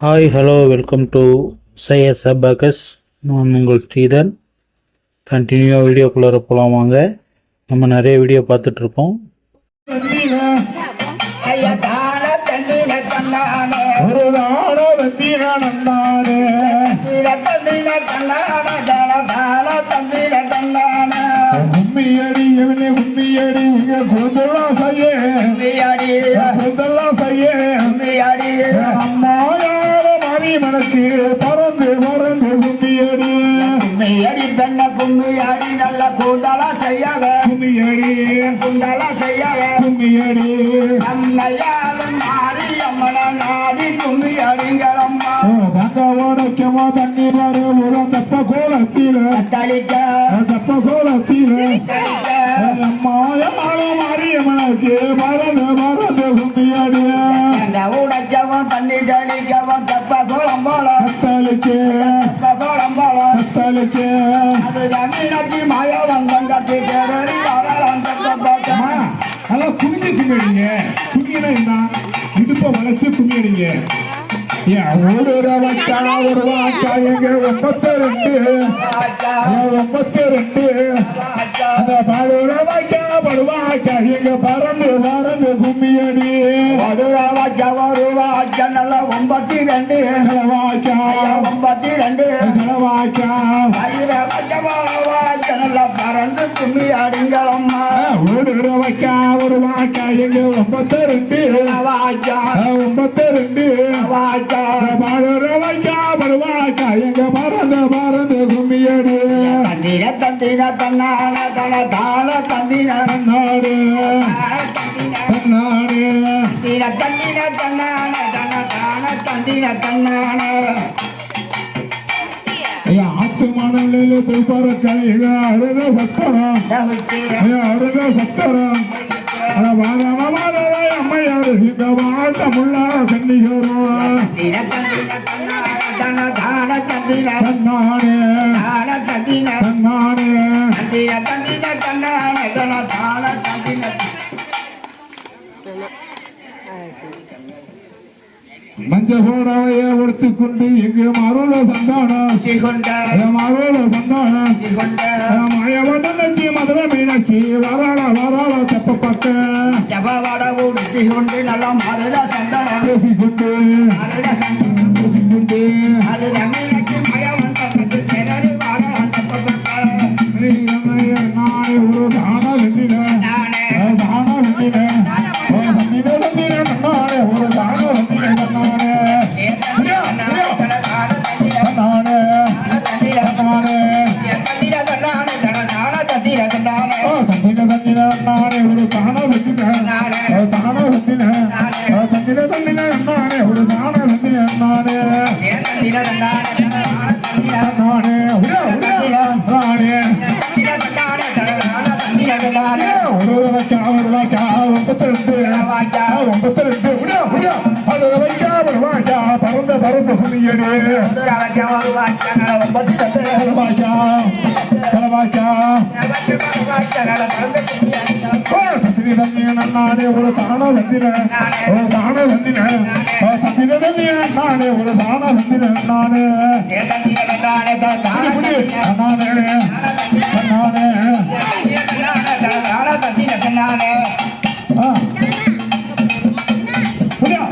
Hi hello welcome to சையஸ் abacus நான் உங்கள் ஸ்ரீதர் கண்டினியூவாக வீடியோக்குள்ளே போகலாம் வாங்க. நம்ம நிறைய வீடியோ பார்த்துட்ருக்கோம் ஒரு மனக்கு பறந்து பறந்து கும்மியடி. உண்மையாடி பெண்ண கும்மியாடி நல்ல கூந்தலா செய்யாத கும்மியடி. குந்தலா செய்யாத கும்மியடி. அம்மையாலும் மாறி அம்மன நாடி கும்மியாடிங்களம்மா தங்க ஓடைக்கமா தண்ணி வர ஒரு தப்ப கோலத்தில. தளிக்க தப்ப கோலத்தில. அம்மா பறந்து பறந்து தண்ணி தெளிக்கவும் தப்ப கோலம் போல. கத்தளிக்கு தப்ப கோலம் போல. கத்தளிக்கு. அது வரலாம் நல்லா குனிஞ்சு கும்பிடுங்க. என்ன? இடுப்பை வளைச்சு கும்பிடுங்க ஏன் ஒரு ரவக்கா ஒரு வாக்கா எங்க ஒன்பத்தி ரெண்டு ஒன்பத்தி ரெண்டு அந்த படுற வாக்கா படுவாக்கா எங்க பறந்து பறந்து கும்மியடி. நல்ல ஒன்பத்தி ரெண்டு வாக்கா ஒன்பத்தி ரெண்டு நல்ல பறந்து கும்மி அடிங்களம்மா ஒரு ரவக்கா ஒரு வாக்கா எங்க ஒன்பத்தி ரெண்டு வாஜா ஒன்பத்தி ரெண்டு வாஜா படுறவைக்கா படுவாக்கா எங்க பறந்து பறந்து கும்மியடி தந்திர தந்திர தன்னான தன தான தந்திர தந்திர நாடு தந்திர தந்திர தன்னான தன தன்னான ஐயா ஆத்து மணலில் திருப்பறக்க எங்க அருக சத்தரம். அம்மையாரு தந்திர மஞ்ச போடாய ஒடுத்து கொண்டு எங்க மருள சந்தானம் மருள சந்தானம் சிகுண்ட. மயவதங்கச்சி மதுரை மீனாட்சி வராள வராள தெப்ப பக்க ஜபவட உடுத்தி கொண்டு நல்ல மருத சந்தனம் பேசிக்கொண்டு மருத சந்தனம் பறந்த பறந்த புனியனே தந்தின நானே ஒரு தான சந்தின ஒரு தான சந்தின சந்தின தந்தின நானே ஒரு தான சந்தின நானே. புடி புடி நானே. நானே. ஆ. புடியா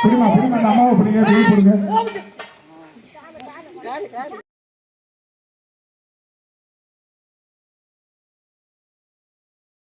பிடிமா பிடிமா அந்த அம்மாவை பிடிங்க பிடி பிடிங்க.